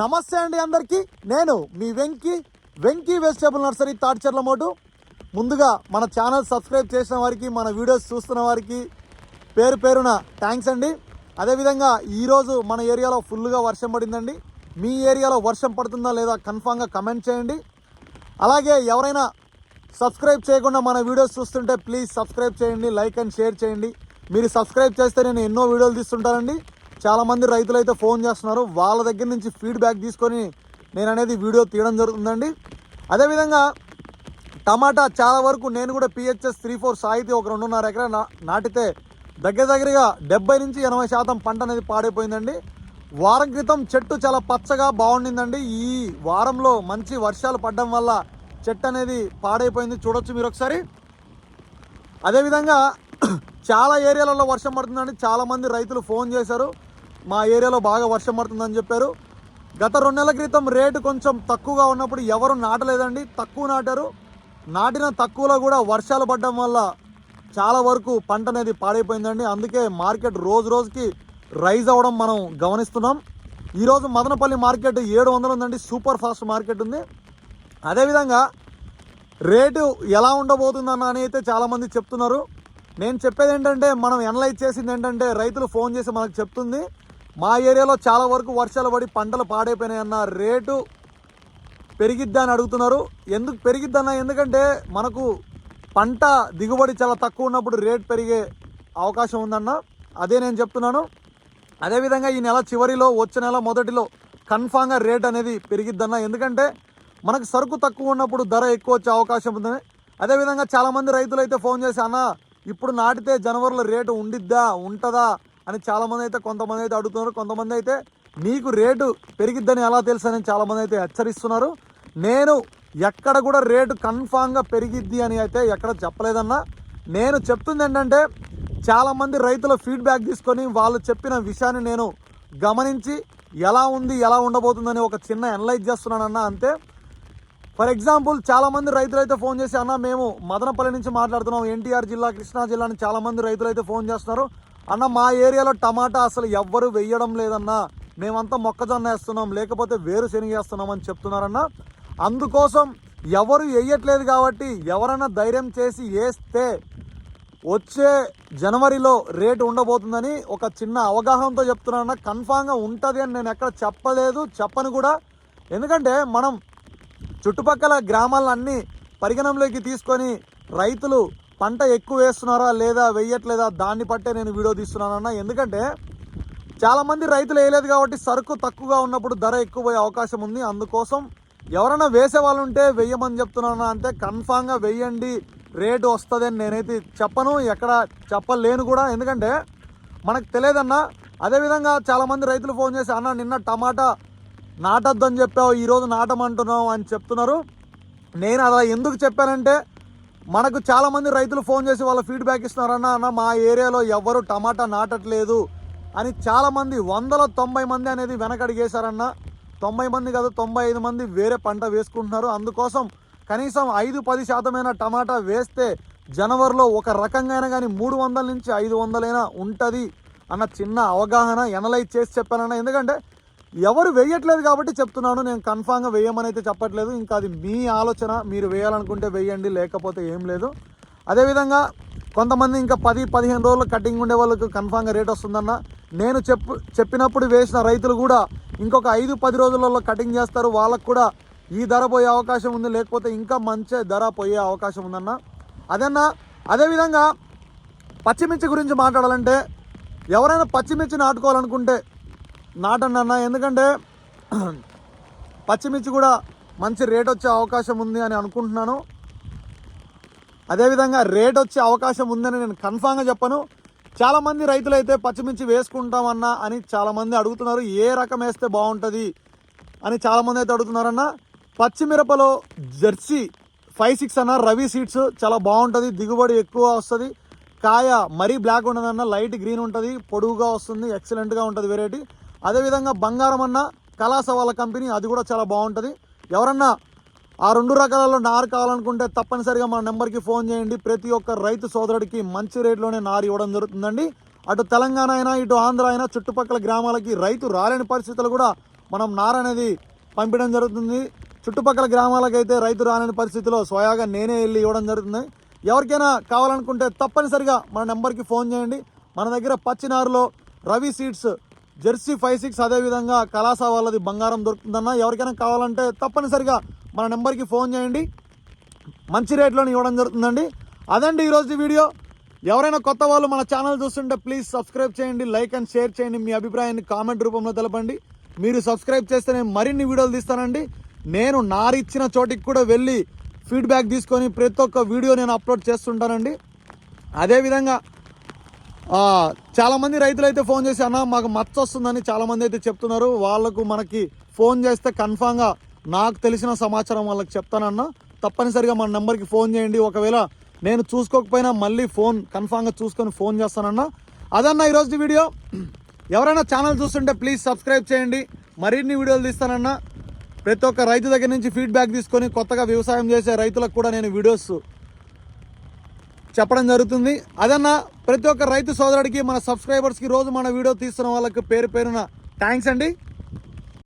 నమస్తే అండి అందరికీ. నేను మీ వెంకీ వెంకీ వెజిటేబుల్ నర్సరీ తాడ్చర్ల మోటు. ముందుగా మన ఛానల్ సబ్స్క్రైబ్ చేసిన వారికి మన వీడియోస్ చూస్తున్న వారికి పేరు పేరున థ్యాంక్స్ అండి. అదేవిధంగా ఈరోజు మన ఏరియాలో ఫుల్గా వర్షం పడిందండి. మీ ఏరియాలో వర్షం పడుతుందా లేదా కన్ఫామ్గా కమెంట్ చేయండి. అలాగే ఎవరైనా సబ్స్క్రైబ్ చేయకుండా మన వీడియోస్ చూస్తుంటే ప్లీజ్ సబ్స్క్రైబ్ చేయండి లైక్ అండ్ షేర్ చేయండి. మీరు సబ్స్క్రైబ్ చేస్తే నేను ఎన్నో వీడియోలు తీస్తుంటానండి. చాలామంది రైతులు అయితే ఫోన్ చేస్తున్నారు. వాళ్ళ దగ్గర నుంచి ఫీడ్బ్యాక్ తీసుకొని నేను అనేది వీడియో తీయడం జరుగుతుందండి. అదేవిధంగా టమాటా చాలా వరకు నేను కూడా పిహెచ్ఎస్ త్రీ ఫోర్ సాయితి ఒక రెండున్నర ఎకరా నాటితే దగ్గర దగ్గరగా డెబ్బై నుంచి ఎనభై శాతం పంట అనేది పాడైపోయిందండి. వారం క్రితం చెట్టు చాలా పచ్చగా బాగుండిందండి. ఈ వారంలో మంచి వర్షాలు పడడం వల్ల చెట్టు అనేది పాడైపోయింది. చూడొచ్చు మీరు ఒకసారి. అదేవిధంగా చాలా ఏరియాలలో వర్షం పడుతుందండి. చాలామంది రైతులు ఫోన్ చేశారు. మా ఏరియాలో బాగా వర్షం పడుతుందని చెప్పారు. గత రెండు నెలల క్రితం రేటు కొంచెం తక్కువగా ఉన్నప్పుడు ఎవరు నాటలేదండి. తక్కువ నాటారు. నాటిన తక్కువలో కూడా వర్షాలు పడడం వల్ల చాలా వరకు పంట అనేది పాడైపోయిందండి. అందుకే మార్కెట్ రోజు రోజుకి రైజ్ అవ్వడం మనం గమనిస్తున్నాం. ఈరోజు మదనపల్లి మార్కెట్ ఏడు వందలు ఉందండి. సూపర్ ఫాస్ట్ మార్కెట్ ఉంది. అదేవిధంగా రేటు ఎలా ఉండబోతుందన్న అని అయితే చాలామంది చెప్తున్నారు. నేను చెప్పేది ఏంటంటే మనం ఎనలైజ్ చేసింది ఏంటంటే రైతులు ఫోన్ చేసి మనకు చెప్తుంది. మా ఏరియాలో చాలా వరకు వర్షాలు పడి పంటలు పాడైపోయినాయన్న రేటు పెరిగిద్దా అని అడుగుతున్నారు. ఎందుకు పెరిగిద్దన్న? ఎందుకంటే మనకు పంట దిగుబడి చాలా తక్కువ ఉన్నప్పుడు రేట్ పెరిగే అవకాశం ఉందన్న. అదే నేను చెప్తున్నాను. అదేవిధంగా ఈ నెల చివరిలో వచ్చే నెల మొదటిలో కన్ఫామ్గా రేట్ అనేది పెరిగిద్దన్న. ఎందుకంటే మనకు సరుకు తక్కువ ఉన్నప్పుడు ధర ఎక్కువ వచ్చే అవకాశం ఉందని. అదేవిధంగా చాలామంది రైతులు అయితే ఫోన్ చేసి అన్న ఇప్పుడు నాటితే జనవరిలో రేటు ఉండిద్దా? ఉంటుందా? అని చాలామంది అయితే కొంతమంది అయితే అడుగుతున్నారు. కొంతమంది అయితే మీకు రేటు పెరిగిద్దని ఎలా తెలుసు? అని చాలామంది అయితే హెచ్చరిస్తున్నారు. నేను ఎక్కడ కూడా రేటు కన్ఫామ్గా పెరిగిద్ది అని అయితే ఎక్కడ చెప్పలేదన్నా. నేను చెప్తుంది ఏంటంటే చాలామంది రైతుల ఫీడ్బ్యాక్ తీసుకొని వాళ్ళు చెప్పిన విషయాన్ని నేను గమనించి ఎలా ఉంది ఎలా ఉండబోతుందని ఒక చిన్న అనలైజ్ చేస్తున్నానన్నా అంతే. ఫర్ ఎగ్జాంపుల్ చాలామంది రైతులు అయితే ఫోన్ చేసి అన్న మేము మదనపల్లి నుంచి మాట్లాడుతున్నాం. ఎన్టీఆర్ జిల్లా కృష్ణా జిల్లా నుంచి చాలామంది రైతులు అయితే ఫోన్ చేస్తున్నారు. అన్న మా ఏరియాలో టమాటా అసలు ఎవ్వరు వేయడం లేదన్నా. మేమంతా మొక్కజొన్న వేస్తున్నాం లేకపోతే వేరుశెనగ వేస్తున్నాం అని చెప్తున్నారన్న. అందుకోసం ఎవరు వేయట్లేదు కాబట్టి ఎవరైనా ధైర్యం చేసి వేస్తే వచ్చే జనవరిలో రేటు ఉండబోతుందని ఒక చిన్న అవగాహనతో చెప్తున్నాను కన్ఫామ్గా ఉంటుంది అని నేను ఎక్కడ చెప్పలేదు చెప్పను కూడా. ఎందుకంటే మనం చుట్టుపక్కల గ్రామాలన్నీ పరిగణంలోకి తీసుకొని రైతులు పంట ఎక్కువ వేస్తున్నారా లేదా వేయట్లేదా దాన్ని బట్టే నేను వీడియో తీస్తున్నానన్న. ఎందుకంటే చాలామంది రైతులు వేయలేదు కాబట్టి సరుకు తక్కువగా ఉన్నప్పుడు ధర ఎక్కువ పోయే అవకాశం ఉంది. అందుకోసం ఎవరైనా వేసే వాళ్ళు ఉంటే వెయ్యమని చెప్తున్నాను అంటే కన్ఫామ్గా వెయ్యండి రేటు వస్తుంది అని నేనైతే చెప్పను ఎక్కడ చెప్పలేను కూడా. ఎందుకంటే మనకు తెలియదన్నా అదేవిధంగా చాలామంది రైతులు ఫోన్ చేసి అన్న నిన్న టమాటా నాటొద్దని చెప్పావు ఈరోజు నాటమంటున్నావు అని చెప్తున్నారు. నేను అలా ఎందుకు చెప్పానంటే మనకు చాలామంది రైతులు ఫోన్ చేసి వాళ్ళ ఫీడ్బ్యాక్ ఇస్తున్నారన్న అన్న మా ఏరియాలో ఎవ్వరు టమాటా నాటట్లేదు అని చాలామంది వందల తొంభై మంది అనేది వెనకడిగేశారన్న. తొంభై మంది కాదు తొంభై ఐదు మంది వేరే పంట వేసుకుంటున్నారు. అందుకోసం కనీసం ఐదు పది శాతమైన టమాటా వేస్తే జనవరిలో ఒక రకంగా అయినా కానీ మూడు వందల నుంచి ఐదు వందలైనా ఉంటుంది అన్న చిన్న అవగాహన ఎనలైజ్ చేసి చెప్పానన్న. ఎందుకంటే ఎవరు వేయట్లేదు కాబట్టి చెప్తున్నాను. నేను కన్ఫామ్గా వేయమని అయితే చెప్పట్లేదు. ఇంకా అది మీ ఆలోచన. మీరు వేయాలనుకుంటే వేయండి లేకపోతే ఏం లేదు. అదేవిధంగా కొంతమంది ఇంకా పది పదిహేను రోజులు కటింగ్ ఉండే వాళ్ళకు కన్ఫామ్గా రేట్ వస్తుందన్న. నేను చెప్పు చెప్పినప్పుడు వేసిన రైతులు కూడా ఇంకొక ఐదు పది రోజులలో కటింగ్ చేస్తారు. వాళ్ళకు కూడా ఈ ధర పోయే అవకాశం ఉంది. లేకపోతే ఇంకా మంచి ధర పోయే అవకాశం ఉందన్న. అదన్నా అదేవిధంగా పచ్చిమిర్చి గురించి మాట్లాడాలంటే ఎవరైనా పచ్చిమిర్చి నాటుకోవాలనుకుంటే నాటండి అన్న ఎందుకంటే పచ్చిమిర్చి కూడా మంచి రేట్ వచ్చే అవకాశం ఉంది అని అనుకుంటున్నాను. అదేవిధంగా రేట్ వచ్చే అవకాశం ఉందని నేను కన్ఫామ్గా చెప్పను. చాలామంది రైతులు అయితే పచ్చిమిర్చి వేసుకుంటామన్నా అని చాలామంది అడుగుతున్నారు ఏ రకం వేస్తే బాగుంటుంది అని చాలామంది అయితే అడుగుతున్నారన్న. పచ్చిమిరపలో జెర్సీ ఫైవ్ సిక్స్ అన్న రవి సీడ్స్ చాలా బాగుంటుంది దిగుబడి ఎక్కువ వస్తుంది. కాయ మరీ బ్లాక్ ఉండదన్న లైట్ గ్రీన్ ఉంటుంది పొడుగుగా వస్తుంది ఎక్సలెంట్గా ఉంటుంది వెరైటీ అదేవిధంగా బంగారం అన్న కళాసవాళ్ళ కంపెనీ అది కూడా చాలా బాగుంటుంది. ఎవరన్నా ఆ రెండు రకాలలో నారు కావాలనుకుంటే తప్పనిసరిగా మా నెంబర్కి ఫోన్ చేయండి. ప్రతి ఒక్క రైతు సోదరుడికి మంచి రేట్లోనే నారు ఇవ్వడం జరుగుతుందండి. అటు తెలంగాణ అయినా ఇటు ఆంధ్ర అయినా చుట్టుపక్కల గ్రామాలకి రైతు రాలేని పరిస్థితులు కూడా మనం నార అనేది పంపించడం జరుగుతుంది. చుట్టుపక్కల గ్రామాలకైతే రైతు రాలేని పరిస్థితిలో స్వయాగా నేనే వెళ్ళి ఇవ్వడం జరుగుతుంది. ఎవరికైనా కావాలనుకుంటే తప్పనిసరిగా మన నెంబర్కి ఫోన్ చేయండి. మన దగ్గర పచ్చినారులో Ravi seeds jersey five six అదేవిధంగా కలాస వాళ్ళది బంగారం దొరుకుతుందన్న. ఎవరికైనా కావాలంటే తప్పనిసరిగా మన నెంబర్కి ఫోన్ చేయండి. మంచి రేట్లోనే ఇవ్వడం జరుగుతుందండి. అదండి ఈరోజు వీడియో. ఎవరైనా కొత్త వాళ్ళు మన ఛానల్ చూస్తుంటే ప్లీజ్ సబ్స్క్రైబ్ చేయండి లైక్ అండ్ షేర్ చేయండి. మీ అభిప్రాయాన్ని కామెంట్ రూపంలో తెలపండి. మీరు సబ్స్క్రైబ్ చేస్తే నేను మరిన్ని వీడియోలు తీస్తానండి. నేను నారిచ్చిన చోటికి కూడా వెళ్ళి ఫీడ్బ్యాక్ తీసుకొని ప్రతి ఒక్క వీడియో నేను అప్లోడ్ చేస్తుంటానండి. అదేవిధంగా చాలామంది రైతులు అయితే ఫోన్ చేసి అన్న మాకు మచ్చ వస్తుందని చాలామంది అయితే చెప్తున్నారు. వాళ్ళకు మనకి ఫోన్ చేస్తే కన్ఫామ్గా నాకు తెలిసిన సమాచారం వాళ్ళకి చెప్తానన్నా తప్పనిసరిగా మన నెంబర్కి ఫోన్ చేయండి. ఒకవేళ నేను చూసుకోకపోయినా మళ్ళీ ఫోన్ కన్ఫామ్గా చూసుకొని ఫోన్ చేస్తానన్నా. అదన్న ఈరోజు వీడియో. ఎవరైనా ఛానల్ చూస్తుంటే ప్లీజ్ సబ్స్క్రైబ్ చేయండి. మరిన్ని వీడియోలు తీస్తానన్నా. ప్రతి ఒక్క రైతు దగ్గర నుంచి ఫీడ్బ్యాక్ తీసుకొని కొత్తగా వ్యవసాయం చేసే రైతులకు కూడా నేను వీడియోస్ చెప్పడం జరుగుతుంది. అదన్నా ప్రతి ఒక్క రైతు సోదరుడికి మన సబ్స్క్రైబర్స్కి రోజు మన వీడియో తీస్తున్న వాళ్ళకి పేరు పేరున థ్యాంక్స్ అండి.